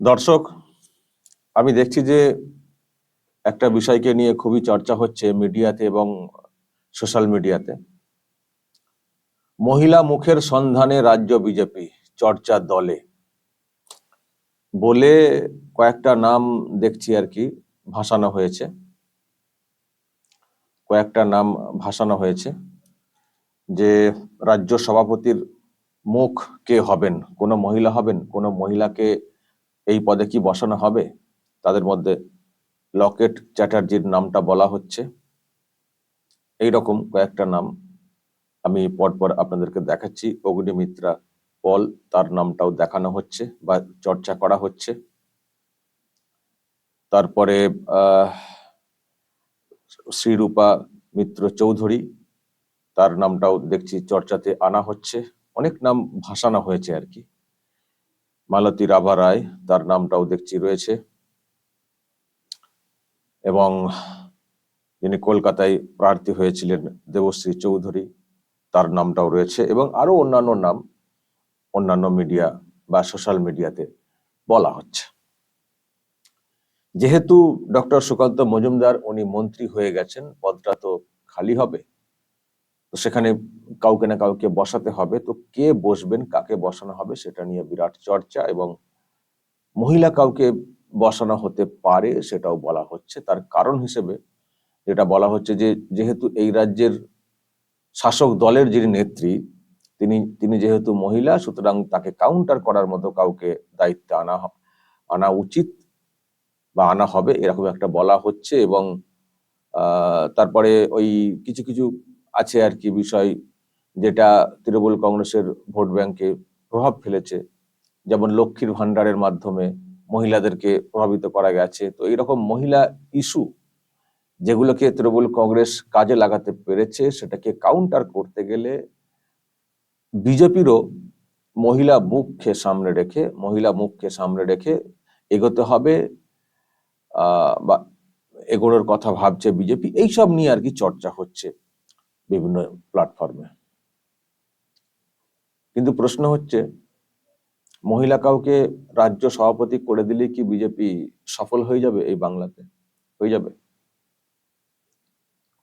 দর্শক, আমি দেখছি যে একটা বিষয়কে নিয়ে খুবই চর্চা হচ্ছে মিডিয়াতে এবং সোশ্যাল মিডিয়াতে। মহিলা মুখের সন্ধানে রাজ্য বিজেপি চর্চা দলে। বলে কয়েকটা নাম দেখছি আর কি, ভাসানো হয়েছে। কয়েকটা নাম ভাসানো হয়েছে যে রাজ্য সভাপতির মুখ কে হবেন, কোনো মহিলা হবেন, কোনো মহিলাকে এই পদে কি বসানো হবে? তাদের মধ্যে লকেট চ্যাটার্জির নামটা বলা হচ্ছে। এই রকম কয়েকটা নাম আমি পরপর আপনাদেরকে দেখাচ্ছি। অগ্নিমিত্রা পল, তার নামটাও দেখানো হচ্ছে বা চর্চা করা হচ্ছে। তারপরে শ্রীরূপা মিত্র চৌধুরী, তার নামটাও দেখছি চর্চাতে আনা হচ্ছে। অনেক নাম ভাসানো হয়েছে আর কি। মালতী রাভা রায়, তার নামটাও দেখছি রয়েছে। এবং যিনি কলকাতায় প্রার্থী হয়েছিলেন দেবশ্রী চৌধুরী, তার নামটাও রয়েছে এবং আরও অন্যান্য নাম অন্যান্য মিডিয়া বা সোশ্যাল মিডিয়াতে বলা হচ্ছে। যেহেতু ডক্টর সুকান্ত মজুমদার উনি মন্ত্রী হয়ে গেছেন, পদটা তো খালি হবে। তো সেখানে কাউকে না কাউকে বসাতে হবে। তো কে বসবেন, কাকে বসানো হবে সেটা নিয়ে বিরাট চর্চা এবং মহিলা কাউকে বসানো হতে পারে সেটাও বলা হচ্ছে। তার কারণ হিসেবে যেটা বলা হচ্ছে যে, যেহেতু এই রাজ্যের শাসক দলের যিনি নেত্রী, তিনি তিনি যেহেতু মহিলা, সুতরাং তাকে কাউন্টার করার মতো কাউকে দায়িত্বে আনা আনা উচিত বা আনা হবে এরকম একটা বলা হচ্ছে এবং তারপরে ওই কিছু কিছু আছে আর কি বিষয় যেটা তৃণমূল কংগ্রেসের ভোট ব্যাংকে প্রভাব ফেলেছে। যেমন লক্ষ্মীর ভান্ডারের মাধ্যমে মহিলাদেরকে প্রভাবিত করা গেছে। তো এইরকম মহিলা ইস্যু যেগুলোকে তৃণমূল কংগ্রেস কাজে লাগাতে পেরেছে, সেটাকে কাউন্টার করতে গেলে বিজেপিরও মহিলা মুখকে সামনে রেখে, মহিলা মুখকে সামনে রেখে এগোতে হবে বা এগোনোর কথা ভাবছে বিজেপি। এইসব নিয়ে আর কি চর্চা হচ্ছে। বিভিন্ন প্ল্যাটফর্মে কিন্তু প্রশ্ন হচ্ছে, মহিলা কাউকে রাজ্য সভাপতি করে দিলে কি বিজেপি সফল হয়ে যাবে এই বাংলাতে? হয়ে যাবে।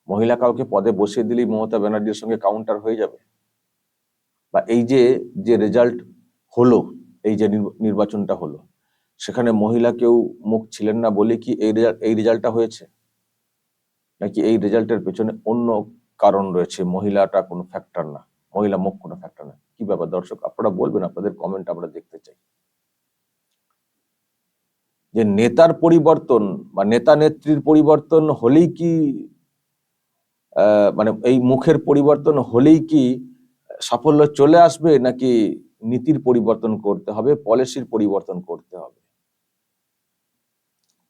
মহিলা কাউকে পদে বসিয়ে দিলেই মমতা ব্যানার্জির সঙ্গে কাউন্টার হয়ে যাবে? বা এই যে যে রেজাল্ট হলো, এই যে নির্বাচনটা হলো, সেখানে মহিলা কেউ মুখ ছিলেন না বলে কি এই রেজাল্ট এই রেজাল্টটা হয়েছে? নাকি এই রেজাল্টের পেছনে অন্য কারণ রয়েছে, মহিলাটা কোনো ফ্যাক্টর না, মহিলা মুখ কোনো ফ্যাক্টর না। কি ব্যাপার দর্শক, আপনারা বলবেন, আপনাদের কমেন্ট আমরা দেখতে চাই। যে নেতার পরিবর্তন বা নেতা নেত্রীর পরিবর্তন হলেই কি মানে এই মুখের পরিবর্তন হলেই কি সাফল্য চলে আসবে, নাকি নীতির পরিবর্তন করতে হবে পলিসির পরিবর্তন করতে হবে?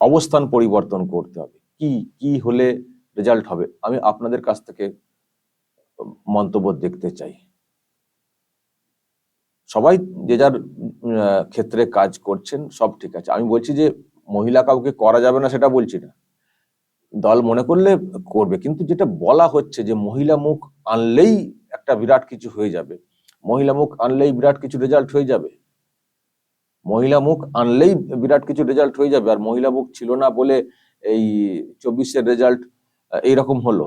অবস্থান পরিবর্তন করতে হবে। কি কি হলে রেজাল্ট হবে। আমি আপনাদের কাছ থেকে মন্তব্য দেখতে চাই। সবাই যে যার ক্ষেত্রে কাজ করছেন, সব ঠিক আছে। আমি বলছি যে, মহিলা কাউকে করা যাবে না সেটা বলছি না। দল মনে করলে করবে, কিন্তু যেটা বলা হচ্ছে যে, মহিলা মুখ আনলেই একটা বিরাট কিছু হয়ে যাবে। মহিলা মুখ আনলেই বিরাট কিছু রেজাল্ট হয়ে যাবে। মহিলা মুখ আনলেই বিরাট কিছু রেজাল্ট হয়ে যাবে। আর মহিলা মুখ ছিল না বলে এই চব্বিশের রেজাল্ট এইরকম হলো।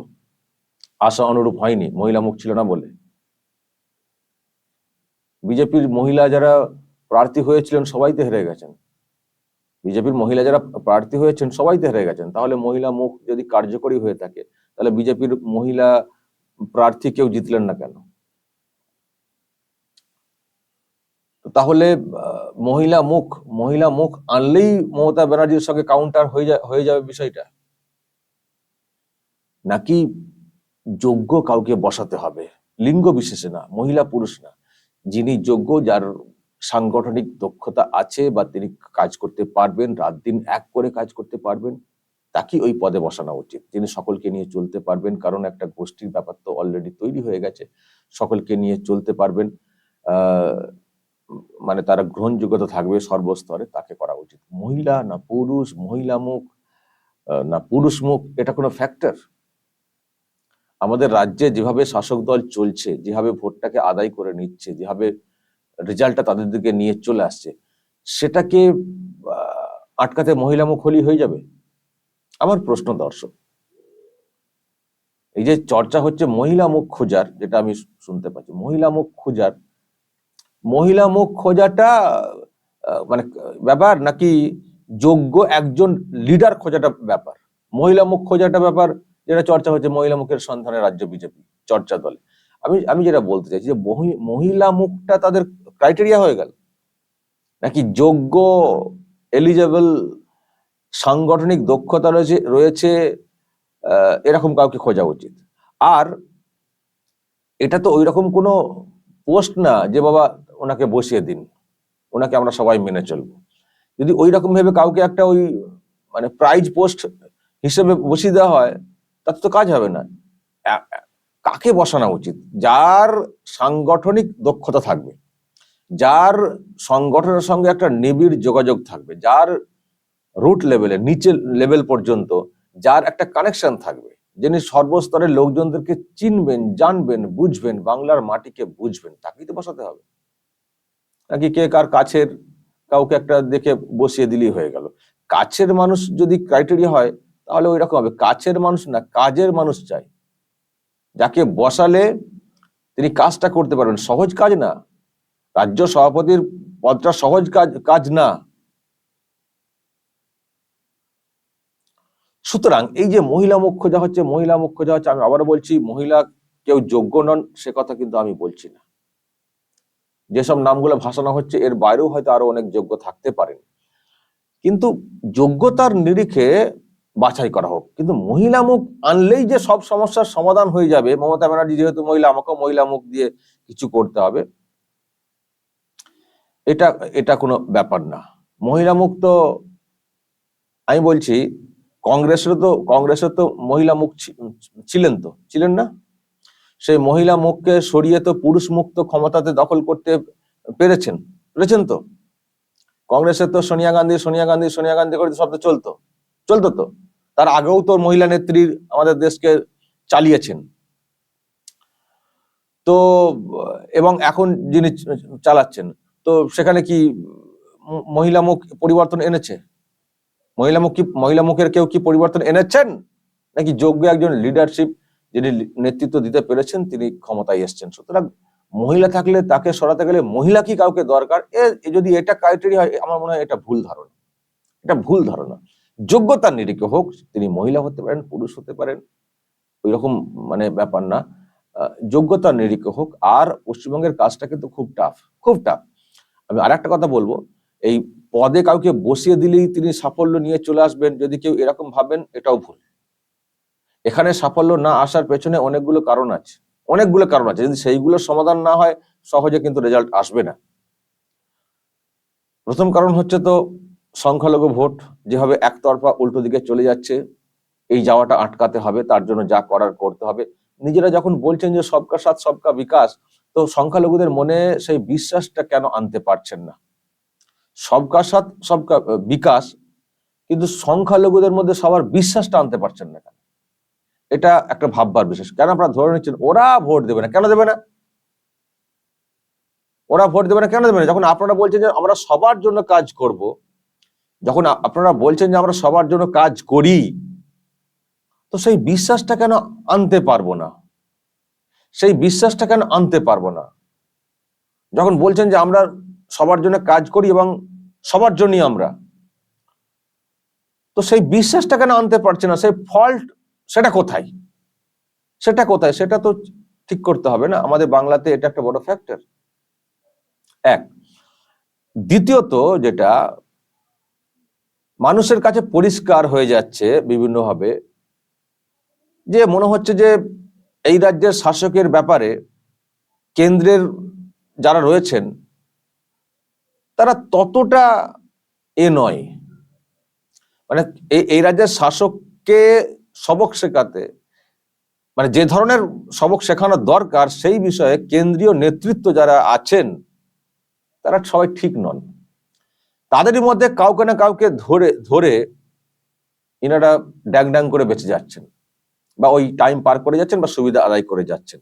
আশা অনুরূপ হয়নি, মহিলা মুখ ছিল না বলে। বিজেপির মহিলা যারা প্রার্থী হয়েছিলেন, সবাই তো হেরে গেছেন। বিজেপির মহিলা যারা প্রার্থী হয়েছেন, সবাই তো হেরে গেছেন। তাহলে মহিলা মুখ যদি কার্যকরী হয়ে থাকে, তাহলে বিজেপির মহিলা প্রার্থী কেউ জিতলেন না কেন? তাহলে মহিলা মুখ মহিলা মুখ আনলেই মমতা ব্যানার্জির সঙ্গে কাউন্টার হয়ে হয়ে যাবে বিষয়টা। নাকি যোগ্য কাউকে বসাতে হবে? লিঙ্গ বিশেষে না, মহিলা পুরুষ না। যিনি যোগ্য, যার সাংগঠনিক দক্ষতা আছে বা তিনি কাজ করতে পারবেন, রাত দিন এক করে কাজ করতে পারবেন তাকে ওই পদে বসানো উচিত। তিনি সকলকে নিয়ে চলতে পারবেন, কারণ একটা গোষ্ঠীর ব্যাপার তো অলরেডি তৈরি হয়ে গেছে। সকলকে নিয়ে চলতে পারবেন মানে তারা গ্রহণযোগ্যতা থাকবে সর্বস্তরে, তাকে করা উচিত। মহিলা না পুরুষ, মহিলা মুখ না পুরুষ মুখ, এটা কোনো ফ্যাক্টর আমাদের রাজ্যে যেভাবে শাসক দল চলছে, যেভাবে ভোটটাকে আদায় করে নিচ্ছে, যেভাবে রেজাল্টটা তাদের দিকে নিয়ে চলে আসছে, সেটাকে আটকাতে মহিলা মুখ হলি হয়ে যাবে? আমার প্রশ্ন দর্শক। এই যে চর্চা হচ্ছে মহিলা মুখ খোঁজার, যেটা আমি শুনতে পাচ্ছি, মহিলা মুখ খোঁজার, মহিলা মুখ খোঁজাটা মানে ব্যাপার নাকি যোগ্য একজন লিডার খোঁজাটা ব্যাপার? মহিলা মুখ খোঁজাটা ব্যাপার যেটা চর্চা হচ্ছে মহিলা মুখের সন্ধানে রাজ্য বিজেপি, চর্চা দলে। আমি আমি যেটা বলতে চাইছি যে মহি- মহিলা মুখটা তাদের ক্রাইটেরিয়া হয়ে গেল। নাকি যোগ্য এলিজেবল সাংগঠনিক দক্ষতা রয়েছে রয়েছে এরকম কাউকে খোঁজা উচিত। আর এটা তো ওইরকম কোনো পোস্ট না যে বাবা ওনাকে বসিয়ে দিন, ওনাকে আমরা সবাই মেনে চলবো। যদি ওই রকম ভেবে কাউকে একটা ওই মানে প্রাইজ পোস্ট হিসেবে বসিয়ে দেওয়া হয় তাতে তো কাজ হবে না। কাকে বসানো উচিত? যার সাংগঠনিক দক্ষতা থাকবে, যার সংগঠনের সঙ্গে একটা নিবিড় যোগাযোগ থাকবে, যার রুট লেভেলে নিচে লেভেল পর্যন্ত যার একটা কানেকশন থাকবে, যিনি সর্বস্তরের লোকজনদেরকে চিনবেন, জানবেন, বুঝবেন, বাংলার মাটিকে বুঝবেন, তাকেই তো বসাতে হবে। নাকি কে কার কাছের কাউকে একটা দেখে বসিয়ে দিলেই হয়ে গেল। কাছের মানুষ যদি ক্রাইটেরিয়া হয় তাহলে ওই রকম হবে। কাছের মানুষ না, কাজের মানুষ চাই। যাকে বসালে তিনি কাজটা করতে পারবেন। সহজ কাজ না। রাজ্য সভাপতির পদটা সহজ কাজ কাজ না। সুতরাং এই যে মহিলা মুখ যা হচ্ছে, মহিলা মুখ যা হচ্ছে, আমি আবারও বলছি, মহিলা কেউ যোগ্য নন, সে কথা কিন্তু আমি বলছি না। যেসব নামগুলো ভাসানো হচ্ছে, এর বাইরেও হয়তো আরও অনেক যোগ্য থাকতে পারেন। কিন্তু যোগ্যতার নিরিখে বাছাই করা হোক। কিন্তু মহিলা মুখ আনলেই যে সব সমস্যার সমাধান হয়ে যাবে, মমতা ব্যানার্জি যেহেতু মহিলা, আমাকেও মহিলা মুখ দিয়ে কিছু করতে হবে। এটা এটা কোনো ব্যাপার না। মহিলা মুখ তো, আমি বলছি কংগ্রেসের তো কংগ্রেসের তো মহিলা মুখ ছিলেন তো, ছিলেন না? সেই মহিলা মুখকে সরিয়ে তো পুরুষ মুক্ত ক্ষমতাতে দখল করতে পেরেছেন পেরেছেন তো? কংগ্রেসের তো সোনিয়া গান্ধী সোনিয়া গান্ধী সোনিয়া গান্ধী করে তো চলতো। চলতো তো। তার আগেও তো মহিলা নেত্রীর আমাদের দেশকে চালিয়েছেন। তো, এবং এখন যিনি চালাচ্ছেন, তো সেখানে কি মহিলা মুখ পরিবর্তন এনেছে? মহিলা মুখ কি, মহিলা মুখের কেউ কি পরিবর্তন এনেছেন? নাকি যোগ্য একজন লিডারশিপ যিনি নেতৃত্ব দিতে পেরেছেন, তিনি ক্ষমতায় এসেছেন। সুতরাং মহিলা থাকলে, তাকে সরাতে গেলে মহিলা কি কাউকে দরকার? এ যদি এটা ক্রাইটেরিয়া হয়, আমার মনে হয় এটা ভুল ধারণা। এটা ভুল ধারণা। যোগ্যতার নিরিখে হোক, তিনি মহিলা হতে পারেন, পুরুষ হতে পারেন ওই রকম মানে ব্যাপার না। যোগ্যতার নিরিখে হোক, আর পশ্চিমবঙ্গের কাজটা কিন্তু খুব টাফ খুব টাফ আমি আর একটা কথা বলব, এই পদে কাউকে বসিয়ে দিলেই তিনি সাফল্য নিয়ে চলে আসবেন, যদি কেউ এরকম ভাবেন, এটাও ভুল। এখানে সাফল্য না আসার পেছনে অনেকগুলো কারণ আছে, অনেকগুলো কারণ আছে, যদি সেইগুলোর সমাধান না হয়, সহজে কিন্তু রেজাল্ট আসবে না। প্রথম কারণ হচ্ছে তো সংখ্যালঘু ভোট যেভাবে একতরফা উল্টো দিকে চলে যাচ্ছে, এই যাওয়াটা আটকাতে হবে, তার জন্য যা করার করতে হবে। নিজেরা যখন বলছেন যে সবকা সাথ, সবকা বিকাশ, তো সংখ্যালঘুদের মনে সেই বিশ্বাসটা কেন আনতে পারছেন না? সবকা সাথ, সবকা বিকাশ, কিন্তু সংখ্যালঘুদের মধ্যে সবার বিশ্বাসটা আনতে পারছেন না কেন? এটা একটা ভাববার বিশেষ কেন আপনারা ধরে নিচ্ছেন, ওরা ভোট দেবে না, কেন দেবে না? ওরা ভোট দেবে না, কেন দেবে না? যখন আপনারা বলছেন যে আমরা সবার জন্য কাজ করব যখন আপনারা বলছেন যে আমরা সবার জন্য কাজ করি, তো সেই বিশ্বাসটা কেন আনতে পারব না? সেই বিশ্বাসটা কেন আনতে পারব না? যখন বলছেন যে আমরা সবার জন্য কাজ করি এবং সবার জন্যই আমরা, তো সেই বিশ্বাসটা কেন আনতে পারছে না? সেই ফল্ট সেটা কোথায়? সেটা কোথায়? সেটা তো ঠিক করতে হবে না? আমাদের বাংলাতে এটা একটা বড় ফ্যাক্টর এক, দ্বিতীয়ত যেটা মানুষের কাছে পরিষ্কার হয়ে যাচ্ছে বিভিন্নভাবে, যে মনে হচ্ছে যে এই রাজ্যের শাসকের ব্যাপারে কেন্দ্রের যারা রয়েছেন, তারা ততটা এ নয়। মানে এই রাজ্যের শাসককে সবক শেখাতে মানে যে ধরনের সবক শেখানো দরকার, সেই বিষয়ে কেন্দ্রীয় নেতৃত্ব যারা আছেন, তারা সবাই ঠিক নন। তাদেরই মধ্যে কাউকে না কাউকে ধরে ধরে ইনারা ড্যাং ড্যাং করে বেঁচে যাচ্ছেন বা ওই টাইম পার করে যাচ্ছেন বা সুবিধা আদায় করে যাচ্ছেন।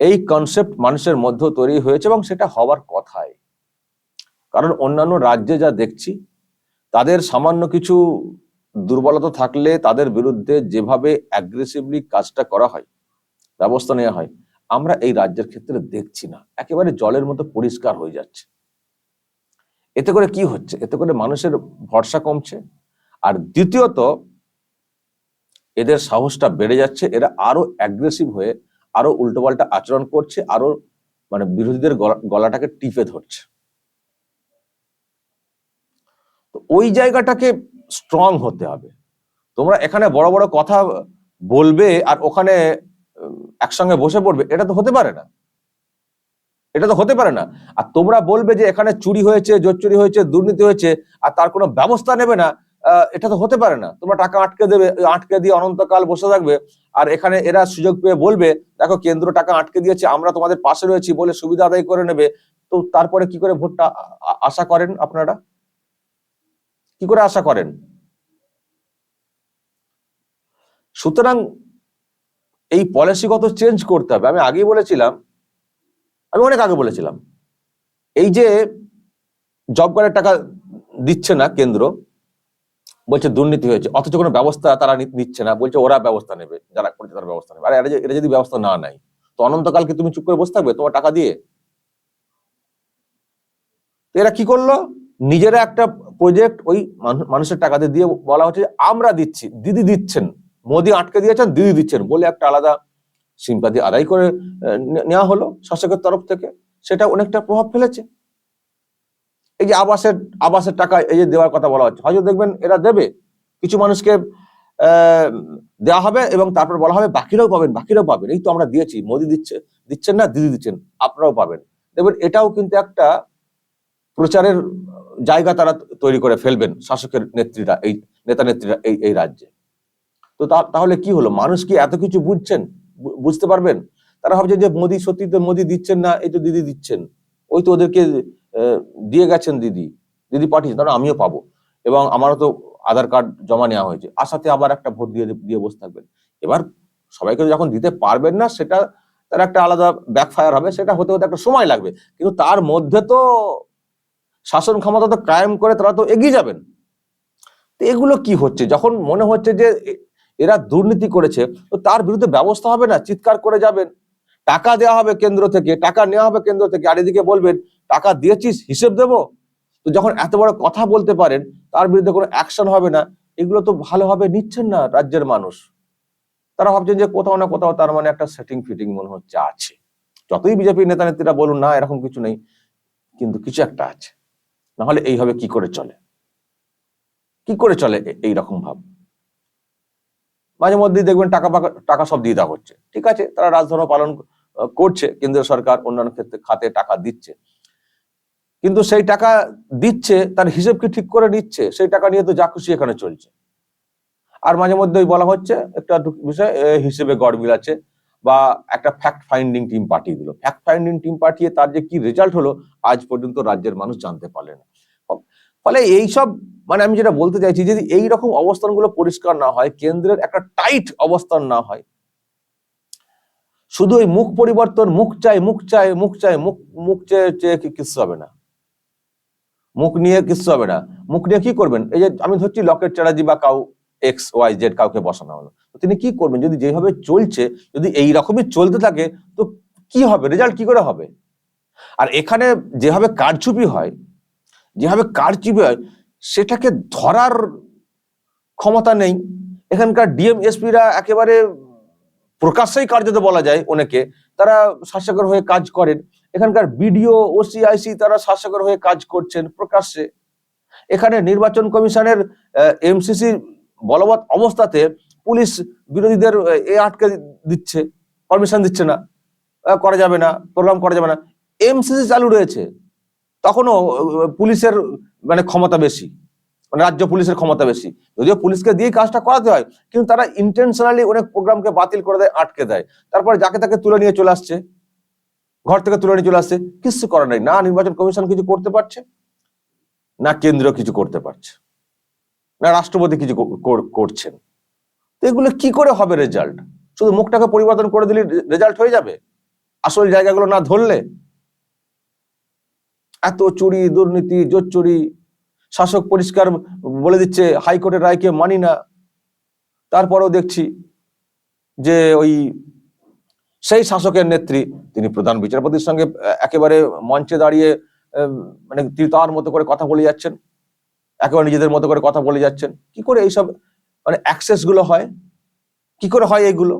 এই কনসেপ্ট মানুষের মধ্যে তৈরি হয়েছে এবং সেটা হওয়ার কথাই। কারণ অন্যান্য রাজ্যে যা দেখছি, তাদের সামান্য কিছু দুর্বলতা থাকলে তাদের বিরুদ্ধে যেভাবে অ্যাগ্রেসিভলি কাজটা করা হয়, ব্যবস্থা নেওয়া হয়, আমরা এই রাজ্যের ক্ষেত্রে দেখছি না। একেবারে জলের মতো পরিষ্কার হয়ে যাচ্ছে। এতে করে কি হচ্ছে? এতে করে মানুষের ভরসা কমছে। আর দ্বিতীয়ত, এদের সাহসটা বেড়ে যাচ্ছে। এরা আরও অ্যাগ্রেসিভ হয়ে আরও উল্টোপাল্টা আচরণ করছে, আরও মানে বিরোধীদের গলা- গলাটাকে টিপে ধরছে। তো ওই জায়গাটাকে স্ট্রং হতে হবে। তোমরা এখানে বড় বড় কথা বলবে আর ওখানে একসঙ্গে বসে পড়বে, এটা তো হতে পারে না। এটা তো হতে পারে না। আর তোমরা বলবে যে এখানে চুরি হয়েছে জোর চুরি হয়েছে, দুর্নীতি হয়েছে, আর তার কোনো ব্যবস্থা নেবে না এটা তো হতে পারে না। তোমরা টাকা আটকে দেবে, আটকে দিয়ে অনন্তকাল বসে থাকবে, আর এখানে এরা সুযোগ পেয়ে বলবে, দেখো কেন্দ্র টাকা আটকে দিয়েছে, আমরা তোমাদের পাশে রয়েছি বলে সুবিধা আদায় করে নেবে। তো তারপরে কি করে ভোটটা আশা করেন আপনারা? কি করে আশা করেন? সুতরাং এই পলিসিগত চেঞ্জ করতে হবে। আমি আগেই বলেছিলাম আমি অনেক আগে বলেছিলাম। এই যে জব কার্ডের টাকা দিচ্ছে না কেন্দ্র, বলছে দুর্নীতি হয়েছে, অথচ কোনো ব্যবস্থা তারা নিচ্ছে না, বলছে ওরা ব্যবস্থা নেবে, যারা করছে তারা ব্যবস্থা নেবে। আর এরা যদি ব্যবস্থা না নেয়, তো অনন্তকালকে তুমি চুপ করে বসে থাকবে তোমার টাকা দিয়ে? এরা কি করল? নিজেরা একটা প্রজেক্ট ওই মানুষের টাকা দিয়ে দিয়ে বলা হচ্ছে আমরা দিচ্ছি, দিদি দিচ্ছেন, মোদি আটকে দিয়েছেন, দিদি দিচ্ছেন বলে একটা আলাদা সিম্পাতি আদায় করে নেওয়া হলো শাসকের তরফ থেকে। সেটা অনেকটা প্রভাব ফেলেছে। এই যে আবাসের আবাসের টাকা এই যে দেওয়ার কথা বলা হচ্ছে, হয়তো দেখবেন এরা দেবে। কিছু মানুষকে দেওয়া হবে এবং তারপর বলা হবে বাকিরাও পাবেন বাকিরাও পাবেন। এই তো আমরা দিয়েছি, মোদি দিচ্ছে, দিচ্ছেন না, দিদি দিচ্ছেন, আপনারাও পাবেন। দেখবেন এটাও কিন্তু একটা প্রচারের জায়গা তারা তৈরি করে ফেলবেন শাসকের নেত্রীরা, এই নেতা নেত্রীরা এই এই রাজ্যে। তো, তাহলে কি হলো? মানুষ কি এত কিছু বুঝছেন? বুঝতে পারবেন? তারা ভাবছে যে মোদি সত্যি তো মোদি দিচ্ছেন না, এই তো দিদি দিচ্ছেন। ওই তো ওদেরকে দিয়ে গেছেন দিদি দিদি পাঠিয়েছেন তাহলে আমিও পাবো। এবং আমারও তো আধার কার্ড জমা নেওয়া হয়েছে। আশাতে আবার একটা ভোট দিয়ে দিয়ে বসে থাকবেন। এবার সবাইকে যখন দিতে পারবেন না, সেটা তার একটা আলাদা ব্যাকফায়ার হবে, সেটা হতে হতে একটা সময় লাগবে। কিন্তু তার মধ্যে তো শাসন ক্ষমতা তো কায়েম করে তারা তো এগিয়ে যাবেন। তো এগুলো কি হচ্ছে? যখন মনে হচ্ছে যে এরা দুর্নীতি করেছে, তো তার বিরুদ্ধে ব্যবস্থা হবে না, চিৎকার করে যাবেন। টাকা দেওয়া হবে কেন্দ্র থেকে, টাকা নেওয়া হবে কেন্দ্র থেকে, আর এদিকে বলবেন, টাকা দিয়েছিস, হিসেব দেব? তো যখন এত বড় কথা বলতে পারেন, তার বিরুদ্ধে কোনো অ্যাকশন হবে না। এগুলো তো ভালোভাবে নিচ্ছেন না রাজ্যের মানুষ। তারা ভাবছেন যে কোথাও না কোথাও তার মানে একটা সেটিং ফিটিং মনে হচ্ছে, আছে। যতই বিজেপি নেতা নেত্রীরা বলুন না, এরকম কিছু নেই, কিন্তু কিছু একটা আছে। নাহলে এইভাবে কি করে চলে? কি করে চলে এইরকম ভাব? মাঝে মধ্যেই দেখবেন টাকা টাকা সব দিয়ে দেওয়া হচ্ছে। ঠিক আছে? তারা রাজধর্ম পালন করছে, কেন্দ্রীয় সরকার অন্যান্য ক্ষেত্রে খাতে টাকা দিচ্ছে। কিন্তু সেই টাকা দিচ্ছে, তার হিসেব কি ঠিক করে নিচ্ছে? সেই টাকা নিয়ে তো যা খুশি এখানে চলছে। আর মাঝে মধ্যে ওই বলা হচ্ছে, একটা বিষয় হিসেবে গড়মিল আছে বা একটা ফ্যাক্ট ফাইন্ডিং টিম পাঠিয়ে দিল। ফ্যাক্ট ফাইন্ডিং টিম পাঠিয়ে তার যে কি রেজাল্ট হলো, আজ পর্যন্ত রাজ্যের মানুষ জানতে পারলে না। ফলে এইসব মানে আমি যেটা বলতে চাইছি যদি এই রকম অবস্থানগুলো পরিষ্কার না হয়, কেন্দ্রের একটা টাইট অবস্থান না হয়, শুধু ওই মুখ পরিবর্তন, মুখ চাই মুখ চাই মুখ চাই, মুখ মুখ চেয়ে চেয়ে কি- কিচ্ছু হবে না। মুখ নিয়ে কিচ্ছু হবে না। মুখ নিয়ে কি করবেন? এই যে আমি ধরছি লকেট চ্যাটার্জি বা কাউ এক্স, ওয়াই, জেড কাউকে বসানো হলো। তিনি কি করবেন? যদি যেভাবে চলছে, যদি এই রকমই চলতে থাকে, তো কি হবে? রেজাল্ট কি করে হবে? আর এখানে যেভাবে কারচুপি হয়, যেভাবে কারচুপি হয় সেটাকে ধরার ক্ষমতা নেই। এখানকার ডিএমএসপিরা একেবারে প্রকাশ্যেই কার্যত বলা যায় অনেকে তারা শাসকের হয়ে কাজ করেন। এখানকার বিডিও, ওসিআইসি তারা শাসকের হয়ে কাজ করছেন প্রকাশ্যে। এখানে নির্বাচন কমিশনের এমসিসি বলবৎ অবস্থাতে পুলিশ বিরোধীদের, এ আটকে দিচ্ছে, পারমিশন দিচ্ছে না। করা যাবে না, প্রোগ্রাম করা যাবে না। এমসিসি চালু রয়েছে। তখনও পুলিশের মানে ক্ষমতা বেশি মানে রাজ্য পুলিশের ক্ষমতা বেশি। যদিও পুলিশকে দিয়ে কাজটা করাতে হয়, কিন্তু তারা ইন্টেনশনালি অনেক প্রোগ্রামকে বাতিল করে দেয়, আটকে দেয়। তারপরে যাকে তাকে তুলে নিয়ে চলে আসছে, ঘর থেকে তুলে নিয়ে চলে আসছে, কিছু করার নেই। না নির্বাচন কমিশন কিছু করতে পারছে, না কেন্দ্র কিছু করতে পারছে, না রাষ্ট্রপতি কিছু কর- কর- করছেন। তো এগুলো কি করে হবে রেজাল্ট শুধু মুখটাকে পরিবর্তন করে দিলে রেজাল্ট হয়ে যাবে? আসল জায়গাগুলো না ধরলে এত চুরি, দুর্নীতি জোর চুরি শাসক পরিষ্কার বলে দিচ্ছে, হাইকোর্টের রায়কে মানি না। তারপরেও দেখছি যে ওই সেই শাসকের নেত্রী, তিনি প্রধান বিচারপতির সঙ্গে একেবারে মঞ্চে দাঁড়িয়ে মানে তার মতো করে কথা বলে যাচ্ছেন, একেবারে নিজেদের মতো করে কথা বলে যাচ্ছেন। কি করে এইসব মানে অ্যাক্সেসগুলো হয়? কি করে হয় এগুলো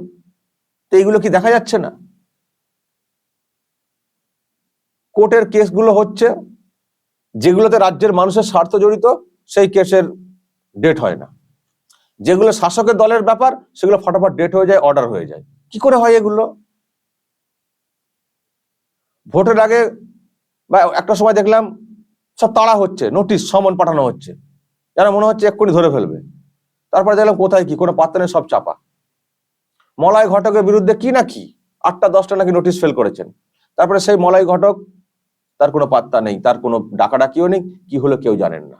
তো এইগুলো কি দেখা যাচ্ছে না? কোর্টের কেসগুলো হচ্ছে যেগুলোতে রাজ্যের মানুষের স্বার্থ জড়িত, সেই কেসের ডেট হয় না। যেগুলো শাসকের দলের ব্যাপার, সেগুলো ফটাফট ডেট হয়ে যায় অর্ডার হয়ে যায়। কি করে হয় এগুলো? ভোটের আগে বা একটা সময় দেখলাম, সব তাড়া হচ্ছে, নোটিশ, সমন পাঠানো হচ্ছে। যেন মনে হচ্ছে এক্ষুনি ধরে ফেলবে। তারপরে দেখলাম, কোথায় কি? কোনো পাত্তা নেই, সব চাপা। মলয় ঘটকের বিরুদ্ধে কি না কি? আটটা, দশটা নাকি নোটিশ ফেল করেছেন। তারপরে সেই মলয় ঘটক তার কোনো পাত্তা নেই, তার কোনো ডাকাডাকিও নেই, কি হলো কেউ জানেন না।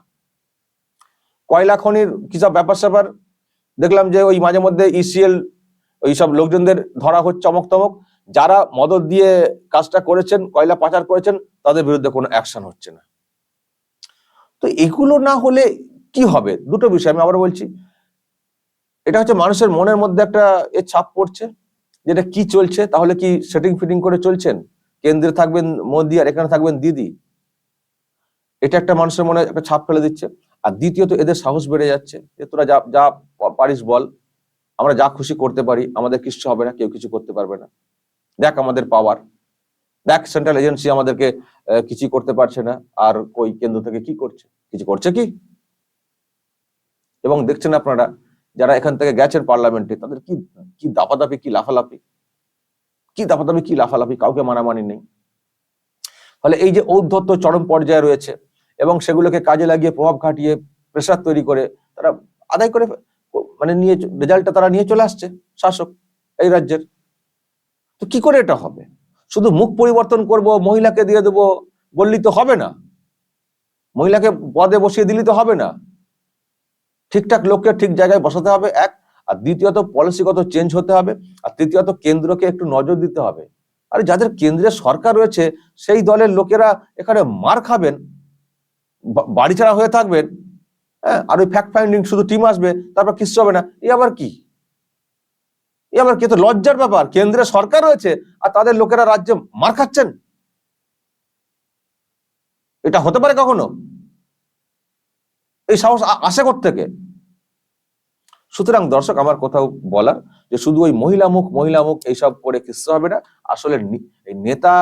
কয়লা খনির কি সব ব্যাপার স্যাপার? দেখলাম যে ওই মাঝে মধ্যে ইসিএল, ওই সব লোকজনদের ধরা হচ্ছে চমক তমক। যারা মদত দিয়ে কাজটা করেছেন, কয়লা পাচার করেছেন, তাদের বিরুদ্ধে কোনো অ্যাকশন হচ্ছে না। তো এগুলো না হলে কি হবে? দুটো বিষয় আমি আবার বলছি। এটা হচ্ছে মানুষের মনের মধ্যে একটা এ ছাপ পড়ছে, যেটা কি চলছে, তাহলে কি সেটিং ফিটিং করে চলছেন? কেন্দ্রে থাকবেন মোদি আর এখানে থাকবেন দিদি। এটা একটা মানুষের মনে একটা ছাপ ফেলে দিচ্ছে। আর দ্বিতীয়ত এদের সাহস বেড়ে যাচ্ছে যে তোরা যা যা পারিস বল। আমরা যা খুশি করতে পারি, আমাদের কিছু হবে না, কেউ কিছু করতে পারবে না। দেখ আমাদের পাওয়ার দেখ সেন্ট্রাল এজেন্সি আমাদেরকে কিছু করতে পারছে না। আর ওই কেন্দ্র থেকে কি করছে? কিছু করছে কি? এবং দেখছেন আপনারা, যারা এখান থেকে গেছেন পার্লামেন্টে তাদের কি কি দাপাদাপি, কি লাফালাফি? কি দাপাদাপি, কি লাফালাফি, কাউকে মানামানি নেই। ফলে এই যে ঔদ্ধত্য চরম পর্যায়ে রয়েছে এবং সেগুলোকে কাজে লাগিয়ে, প্রভাব খাটিয়ে, প্রেসার তৈরি করে তারা আদায় করে মানে নিয়ে, রেজাল্টটা তারা নিয়ে চলে আসছে, শাসক, এই রাজ্যের। তো কি করে এটা হবে? শুধু মুখ পরিবর্তন করব, মহিলাকে দিয়ে দেবো, বললি তো হবে না। মহিলাকে পদে বসিয়ে দিলি তো হবে না। ঠিকঠাক লোককে ঠিক জায়গায় বসাতে হবে, এক। আর দ্বিতীয়ত পলিসিগত চেঞ্জ হতে হবে, আর তৃতীয়ত কেন্দ্রকে একটু নজর দিতে হবে। আর যাদের কেন্দ্রে সরকার রয়েছে, সেই দলের লোকেরা এখানে মার খাবেন বাড়ি ছাড়া হয়ে থাকবেন হ্যাঁ আর ওই ফ্যাক্ট ফাইন্ডিং শুধু টিম আসবে, তারপর কিছু হবে না। এ আবার কি? এ আবার কি? তো লজ্জার ব্যাপার। কেন্দ্রে সরকার রয়েছে, আর তাদের লোকেরা রাজ্যে মার খাচ্ছেন। এটা হতে পারে কখনো? এই সাহস আসে থেকে সুতরাং দর্শক, আমার কোথাও বলার যে শুধু ওই মহিলা মুখ মহিলা মুখ এইসব করে কিচ্ছু হবে না। আসলে নেতা,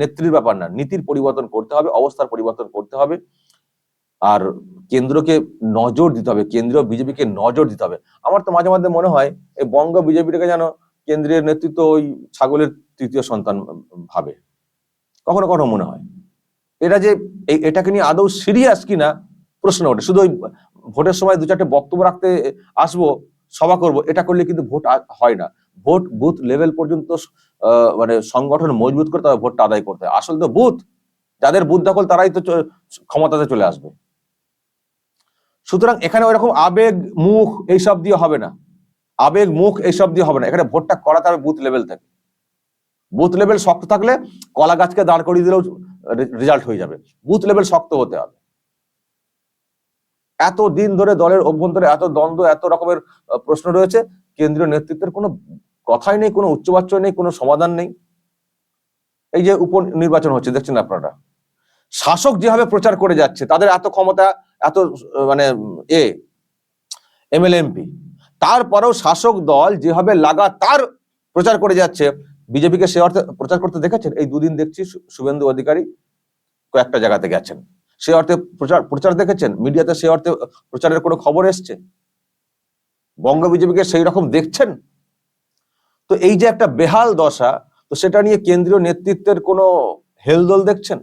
নেত্রীর ব্যাপার না, নীতির পরিবর্তন করতে হবে, অবস্থার পরিবর্তন করতে হবে। আর কেন্দ্রকে নজর দিতে হবে, কেন্দ্রীয় বিজেপিকে নজর দিতে হবে। আমার তো মাঝে মাঝে মনে হয়, এই বঙ্গ বিজেপিটাকে যেন কেন্দ্রীয় নেতৃত্ব ওই ছাগলের তৃতীয় সন্তান ভাবে। কখনো কখনো মনে হয়। এটা যে এটাকে নিয়ে আদৌ সিরিয়াস কিনা প্রশ্ন ওঠে। শুধু ওই ভোটের সময় দু চারটে বক্তব্য রাখতে আসব, সভা করব, এটা করলে কিন্তু ভোট হয় না। ভোট বুথ লেভেল পর্যন্ত মানে সংগঠন মজবুত করতে হবে ভোটটা আদায় করতে হবে আসলে তো বুথ, যাদের বুথ দখল তারাই তো ক্ষমতাতে চলে আসবে। সুতরাং এখানে ওইরকম আবেগ, মুখ এইসব দিয়ে হবে না। আবেগ, মুখ এইসব দিয়ে হবে না। এখানে ভোটটা করাতে হবে বুথ লেভেল থেকে। বুথ লেভেল শক্ত থাকলে কলা গাছকে দাঁড় করিয়ে দিলেও রেজাল্ট হয়ে যাবে। বুথ লেভেল শক্ত হতে হবে। এত দিন ধরে দলের অভ্যন্তরে এত দ্বন্দ্ব, এত রকমের প্রশ্ন রয়েছে, কেন্দ্রীয় নেতৃত্বের কোনো কথাই নেই, কোনো উচ্চবাচ্য নেই, কোনো সমাধান নেই। এই যে উপ নির্বাচন হচ্ছে, দেখছেন আপনারা? শাসক যেভাবে প্রচার করে যাচ্ছে, তাদের এত ক্ষমতা, এত মানে এ এমএলএ এমপি তারপরেও শাসক দল যেভাবে লাগাতার প্রচার করে যাচ্ছে, বিজেপিকে সে অর্থে প্রচার করতে দেখেছেন? এই দুদিন দেখছি শুভেন্দু অধিকারী কয়েকটা জায়গাতে গেছেন। সে অর্থে প্রচার প্রচার দেখেছেন? মিডিয়াতে সে অর্থে প্রচারের কোনো খবর এসছে? বঙ্গ বিজেপিকে সেই রকম দেখছেন? তো এই যে একটা বেহাল দশা, তো সেটা নিয়ে কেন্দ্রীয় নেতৃত্বের কোনো হেলদোল দেখছেন?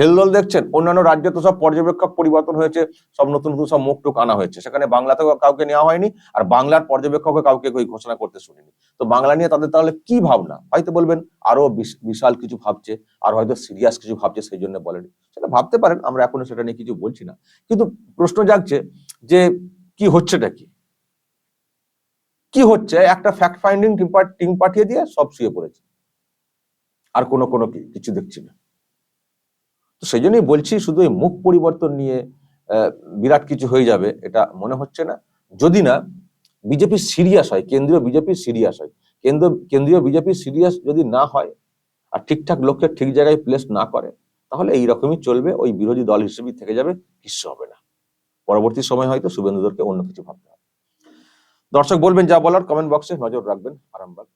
হেলদোল দেখছেন? অন্যান্য রাজ্যে তো সব পর্যবেক্ষক পরিবর্তন হয়েছে, সব নতুন নতুন সব মুখ টুক আনা হয়েছে। সেখানে বাংলাতেও কাউকে নেওয়া হয়নি, আর বাংলার পর্যবেক্ষকও কাউকে ওই ঘোষণা করতে শুনিনি। তো বাংলা নিয়ে তাদের তাহলে কি ভাবনা? হয়তো বলবেন, আরও বিশ- বিশাল কিছু ভাবছে, আর হয়তো সিরিয়াস কিছু ভাবছে, সেই জন্য বলেনি। সেটা ভাবতে পারেন, আমরা এখনও সেটা নিয়ে কিছু বলছি না। কিন্তু প্রশ্ন জাগছে যে, কি হচ্ছেটা কি? কি হচ্ছে? একটা ফ্যাক্ট ফাইন্ডিং টিম পাঠিয়ে দিয়ে সব শুয়ে পড়েছে। আর কোনো কোনো কিছু দেখছি না। তো সেই জন্যই বলছি শুধু এই মুখ পরিবর্তন নিয়ে বিরাট কিছু হয়ে যাবে, এটা মনে হচ্ছে না। যদি না, বিজেপি সিরিয়াস হয়, কেন্দ্রীয় বিজেপি সিরিয়াস হয়। কেন্দ্র, কেন্দ্রীয় বিজেপি সিরিয়াস যদি না হয়, আর ঠিকঠাক লোককে ঠিক জায়গায় প্লেস না করে, তাহলে এইরকমই চলবে, ওই বিরোধী দল হিসেবেই থেকে যাবে কিছু হবে না। পরবর্তী সময় হয়তো শুভেন্দুদেরকে অন্য কিছু ভাবতে হবে। দর্শক বলবেন যা বলার কমেন্ট বক্সে নজর রাখবেন, আরামবাগ।